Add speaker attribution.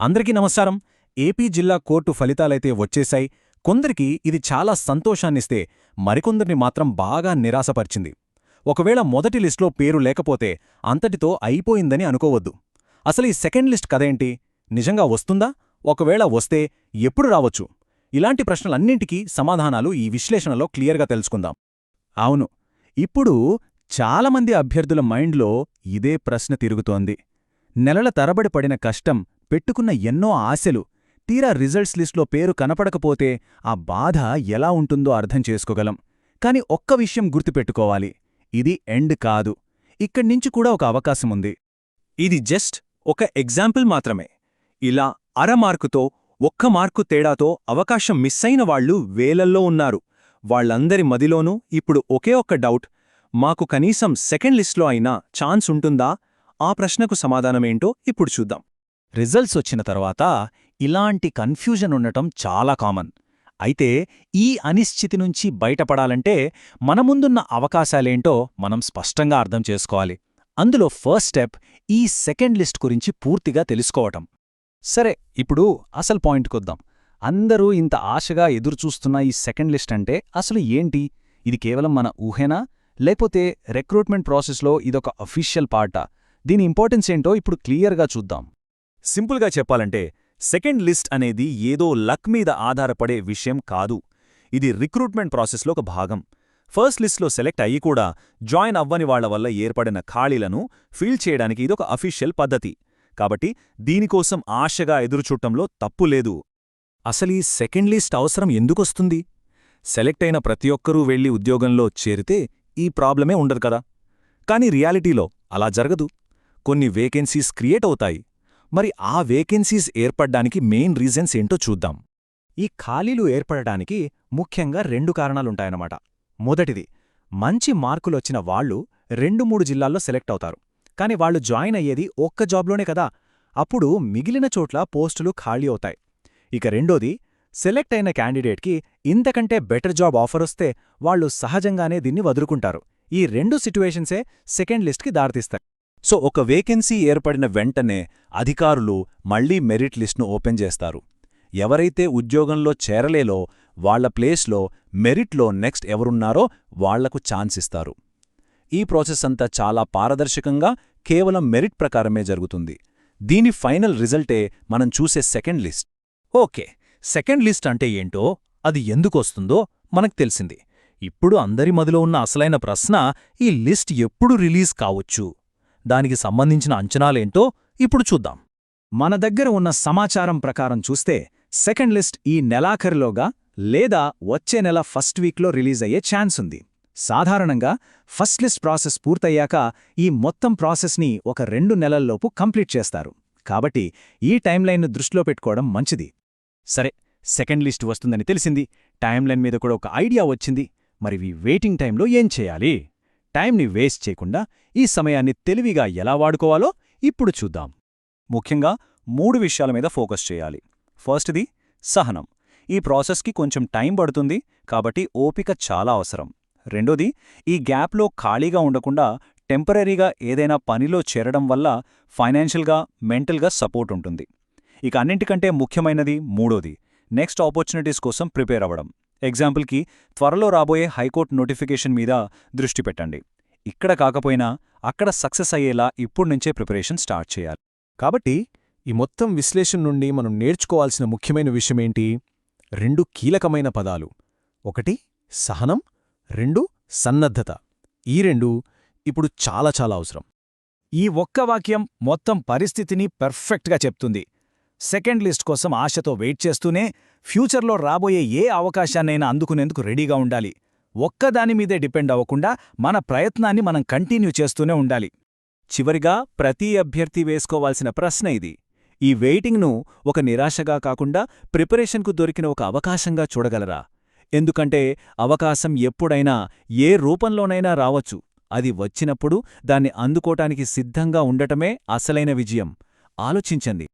Speaker 1: అందరికీ నమస్కారం. ఏపీ జిల్లా కోర్టు ఫలితాలైతే వచ్చేశాయి. కొందరికి ఇది చాలా సంతోషాన్నిస్తే మరికొందరిని మాత్రం బాగా నిరాశపరిచింది. ఒకవేళ మొదటి లిస్ట్లో పేరు లేకపోతే అంతటితో అయిపోయిందని అనుకోవద్దు. అసలు ఈ సెకండ్ లిస్ట్ కదేంటి నిజంగా వస్తుందా? ఒకవేళ వస్తే ఎప్పుడు రావచ్చు? ఇలాంటి ప్రశ్నలన్నింటికీ సమాధానాలు ఈ విశ్లేషణలో క్లియర్గా తెలుసుకుందాం. అవును. ఇప్పుడు చాలామంది అభ్యర్థుల మైండ్లో ఇదే ప్రశ్న తిరుగుతోంది. నెలల తరబడి పడిన కష్టం పెట్టుకున్న ఎన్నో ఆశలు తీరా రిజల్ట్స్ లిస్ట్లో పేరు కనపడకపోతే ఆ బాధ ఎలా ఉంటుందో అర్థం చేసుకోగలం. కాని ఒక్క విషయం గుర్తుపెట్టుకోవాలి. ఇది ఎండ్ కాదు. ఇక్కడ్నించి కూడా ఒక అవకాశముంది
Speaker 2: ఇది జస్ట్ ఒక ఎగ్జాంపుల్ మాత్రమే. ఇలా అర మార్కుతో ఒక్క మార్కు తేడాతో అవకాశం మిస్సైన వాళ్ళు వేలల్లో ఉన్నారు. వాళ్ళందరి మదిలోనూ ఇప్పుడు ఒకే ఒక్క డౌట్ మాకు కనీసం సెకండ్ లిస్ట్లో అయినా ఛాన్స్ ఉంటుందా? ఆ ప్రశ్నకు సమాధానమేంటో ఇప్పుడు చూద్దాం.
Speaker 1: రిజల్ట్స్ వచ్చిన తర్వాత ఇలాంటి కన్ఫ్యూజన్ ఉండటం చాలా కామన్. అయితే ఈ అనిశ్చితి నుంచి బయటపడాలంటే మన ముందున్న అవకాశాలేంటో మనం స్పష్టంగా అర్థం చేసుకోవాలి. అందులో ఫస్ట్ స్టెప్ ఈ సెకండ్ లిస్ట్ గురించి పూర్తిగా తెలుసుకోవటం. సరే ఇప్పుడు అసలు పాయింట్కొద్దాం అందరూ ఇంత ఆశగా ఎదురుచూస్తున్న ఈ సెకండ్ లిస్ట్ అంటే అసలు ఏంటి? ఇది కేవలం మన ఊహేనా? లేకపోతే రిక్రూట్మెంట్ ప్రాసెస్లో ఇదొక అఫీషియల్ పార్టా? దీని ఇంపార్టెన్స్ ఏంటో ఇప్పుడు క్లియర్గా చూద్దాం.
Speaker 2: సింపుల్గా చెప్పాలంటే సెకండ్ లిస్ట్ అనేది ఏదో లక్ మీద ఆధారపడే విషయం కాదు. ఇది రిక్రూట్మెంట్ ప్రాసెస్లో ఒక భాగం. ఫస్ట్ లిస్ట్లో సెలెక్ట్ అయ్యి కూడా జాయిన్ అవ్వని వాళ్ళ వల్ల ఏర్పడిన ఖాళీలను ఫిల్ చేయడానికి ఇదొక అఫీషియల్ పద్ధతి. కాబట్టి దీనికోసం ఆశగా ఎదురుచూడటంలో తప్పులేదు
Speaker 1: అసలీ సెకండ్ లిస్ట్ అవసరం ఎందుకొస్తుంది
Speaker 2: సెలెక్ట్ అయిన ప్రతి ఒక్కరూ వెళ్ళి ఉద్యోగంలో చేరితే ఈ ప్రాబ్లమే ఉండదు కదా. కానీ రియాలిటీలో అలా జరగదు. కొన్ని వేకెన్సీస్ క్రియేట్ అవుతాయి. మరి ఆ వేకెన్సీస్ ఏర్పడ్డానికి మెయిన్ రీజన్స్ ఏంటో చూద్దాం.
Speaker 1: ఈ ఖాళీలు ఏర్పడటానికి ముఖ్యంగా రెండు కారణాలుంటాయన్నమాట. మొదటిది మంచి మార్కులొచ్చిన వాళ్ళు రెండు మూడు జిల్లాల్లో సెలెక్ట్ అవుతారు. కాని వాళ్ళు జాయిన్ అయ్యేది ఒక్క జాబ్లోనే కదా. అప్పుడు మిగిలిన చోట్ల పోస్టులు ఖాళీ అవుతాయి. ఇక రెండోది సెలెక్ట్ అయిన క్యాండిడేట్కి ఇంతకంటే బెటర్ జాబ్ ఆఫరొస్తే వాళ్ళు సహజంగానే దీన్ని వదులుకుంటారు. ఈ రెండు సిట్యువేషన్సే సెకండ్ లిస్ట్కి దారితీస్తాయి.
Speaker 2: సో ఒక వేకెన్సీ ఏర్పడిన వెంటనే అధికారులు మళ్ళీ మెరిట్ లిస్ట్ను ఓపెన్ చేస్తారు. ఎవరైతే ఉద్యోగంలో చేరలేలో వాళ్ళ ప్లేస్లో మెరిట్లో నెక్స్ట్ ఎవరున్నారో వాళ్ళకు ఛాన్స్ ఇస్తారు. ఈ ప్రాసెస్ అంతా చాలా పారదర్శకంగా కేవలం మెరిట్ ప్రకారమే జరుగుతుంది. దీని ఫైనల్ రిజల్టే మనం చూసే second list.
Speaker 1: Okay second list అంటే ఏంటో అది ఎందుకొస్తుందో మనకు తెలిసింది. ఇప్పుడు అందరి మదిలో ఉన్న అసలైన ప్రశ్న ఈ లిస్ట్ ఎప్పుడు రిలీజ్ కావచ్చు? దానికి సంబంధించిన అంచనాలేంటో ఇప్పుడు చూద్దాం. మన దగ్గర ఉన్న సమాచారం ప్రకారం చూస్తే సెకండ్ లిస్ట్ ఈ నెలాఖరిలోగా లేదా వచ్చే నెల ఫస్ట్ వీక్లో రిలీజ్ అయ్యే ఛాన్స్ ఉంది. సాధారణంగా ఫస్ట్ లిస్ట్ ప్రాసెస్ పూర్తయ్యాక ఈ మొత్తం ప్రాసెస్ని ఒక రెండు నెలల్లోపు కంప్లీట్ చేస్తారు. కాబట్టి ఈ టైంలైన్ను దృష్టిలో పెట్టుకోవడం మంచిది. సరే సెకండ్ లిస్ట్ వస్తుందని తెలిసింది. టైంలైన్ మీద కూడా ఒక ఐడియా వచ్చింది. మరి ఈ వెయిటింగ్ టైంలో ఏం చేయాలి? టైంని వేస్ట్ చేయకుండా ఈ సమయాన్ని తెలివిగా ఎలా వాడుకోవాలో ఇప్పుడు చూద్దాం.
Speaker 2: ముఖ్యంగా మూడు విషయాల మీద ఫోకస్ చేయాలి. ఫస్ట్ది సహనం. ఈ ప్రాసెస్కి కొంచెం టైం పడుతుంది కాబట్టి ఓపిక చాలా అవసరం. రెండోది ఈ గ్యాప్లో ఖాళీగా ఉండకుండా టెంపరీగా ఏదైనా పనిలో చేరడం వల్ల ఫైనాన్షియల్గా మెంటల్గా సపోర్ట్ ఉంటుంది. ఇక అన్నింటికంటే ముఖ్యమైనది మూడోది నెక్స్ట్ ఆపర్చునిటీస్ కోసం ప్రిపేర్ అవ్వడం. ఎగ్జాంపుల్కి త్వరలో రాబోయే హైకోర్టు నోటిఫికేషన్ మీద దృష్టి పెట్టండి. ఇక్కడ కాకపోయినా అక్కడ సక్సెస్ అయ్యేలా ఇప్పుడ్నుంచే ప్రిపరేషన్ స్టార్ట్ చేయాలి.
Speaker 1: కాబట్టి ఈ మొత్తం విశ్లేషణ నుండి మనం నేర్చుకోవాల్సిన ముఖ్యమైన విషయమేంటి రెండు కీలకమైన పదాలు. ఒకటి సహనం రెండు సన్నద్ధత. ఈ రెండు ఇప్పుడు చాలా చాలా అవసరం. ఈ ఒక్క వాక్యం మొత్తం పరిస్థితిని పెర్ఫెక్ట్గా చెప్తుంది. సెకండ్ లిస్ట్ కోసం ఆశతో వెయిట్ చేస్తూనే ఫ్యూచర్లో రాబోయే ఏ అవకాశాన్నైనా అందుకునేందుకు రెడీగా ఉండాలి. ఒక్కదానిమీదే డిపెండ్ అవ్వకుండా మన ప్రయత్నాన్ని మనం కంటిన్యూ చేస్తూనే ఉండాలి.
Speaker 2: చివరిగా ప్రతి అభ్యర్థి వేసుకోవాల్సిన ప్రశ్న ఇది. ఈ వెయిటింగ్ను ఒక నిరాశగా కాకుండా ప్రిపరేషన్కు దొరికిన ఒక అవకాశంగా చూడగలరా? ఎందుకంటే అవకాశం ఎప్పుడైనా ఏ రూపంలోనైనా రావచ్చు. అది వచ్చినప్పుడు దాన్ని అందుకోటానికి సిద్ధంగా ఉండటమే అసలైన విజయం. ఆలోచించండి.